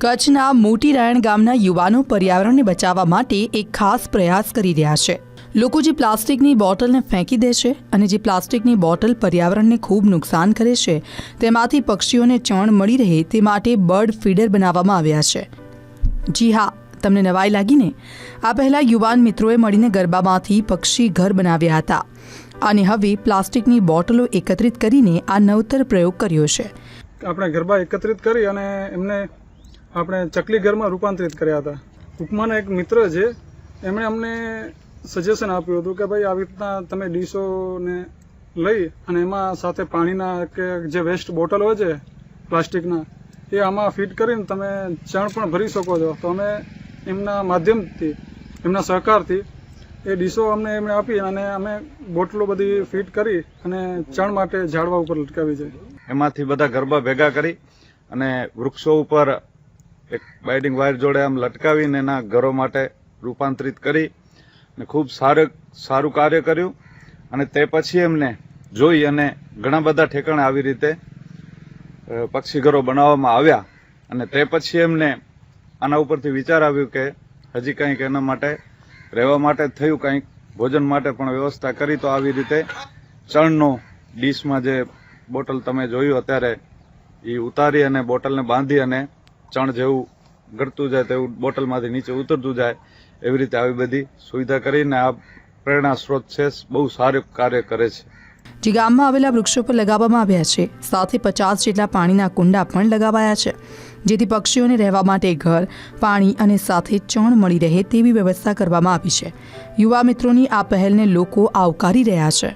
કચ્છના મોટી રાયણ ગામના યુવાનો પર્યાવરણને બચાવવા માટે એક ખાસ પ્રયાસ કરી રહ્યા છે. લોકો જે પ્લાસ્ટિકની બોટલને ફેંકી દે છે અને જે પ્લાસ્ટિકની બોટલ પર્યાવરણને ખૂબ નુકસાન કરે છે, તેમાંથી પક્ષીઓને ચણ મળી રહે તે માટે બર્ડ ફીડર બનાવવામાં આવ્યા છે. જી હા, તમને નવાઈ લાગીને? આ પહેલાં યુવાન મિત્રોએ મળીને ગરબામાંથી પક્ષી ઘર બનાવ્યા હતા. અને હવે પ્લાસ્ટિકની બોટલો એકત્રિત કરીને આ નવતર પ્રયોગ કર્યો છે. આપણે ગરબા એકત્રિત કરી અને એમને આપણે ચકલી ઘરમાં રૂપાંતરિત કર્યા હતા. ઉપમાના એક મિત્ર છે, એમણે અમને સજેશન આપ્યું હતું કે ભાઈ આવી રીતના તમે ડીશોને લઈ અને એમાં સાથે પાણીના કે જે વેસ્ટ બોટલ હોય છે, પ્લાસ્ટિકના, એ આમાં ફિટ કરીને તમે ચણ પણ ભરી શકો છો. તો અમે એમના માધ્યમથી, એમના સહકારથી એ ડીશો અમને એમણે આપી અને અમે બોટલો બધી ફિટ કરી અને ચણ માટે ઝાડવા ઉપર લટકાવી છે. એમાંથી બધા ગરબા ભેગા કરી અને વૃક્ષો ઉપર એક બાઇડિંગ વાયર જોડે આમ લટકાવીને એના ઘરો માટે રૂપાંતરિત કરી અને ખૂબ સારું સારું કાર્ય કર્યું. અને તે પછી એમને જોઈ અને ઘણા બધા ઠેકાણે આવી રીતે પક્ષી ઘરો બનાવવામાં આવ્યા. અને તે પછી એમને આના ઉપરથી વિચાર આવ્યું કે હજી કંઈક એના માટે, રહેવા માટે થયું કંઈક, ભોજન માટે પણ વ્યવસ્થા કરી, તો આવી રીતે ચણનો ડીશમાં જે બોટલ તમે જોયું, અત્યારે એ ઉતારી અને બોટલને બાંધી અને ચણ જેવું ઘડતું જાય તેવું બોટલમાંથી નીચે ઉતરતું જાય, એવી રીતે આવી બધી સુવિધા કરીને આ પ્રેરણા સ્ત્રોત છે, બહુ સારું કાર્ય કરે છે. જે ગામમાં આવેલા વૃક્ષો પર લગાવવામાં આવ્યા છે સાથે પચાસ જેટલા પાણીના કુંડા પણ લગાવાયા છે, જેથી પક્ષીઓને રહેવા માટે ઘર, પાણી અને સાથે ચણ મળી રહે તેવી વ્યવસ્થા કરવામાં આવી છે. યુવા મિત્રોની આ પહેલને લોકો આવકારી રહ્યા છે.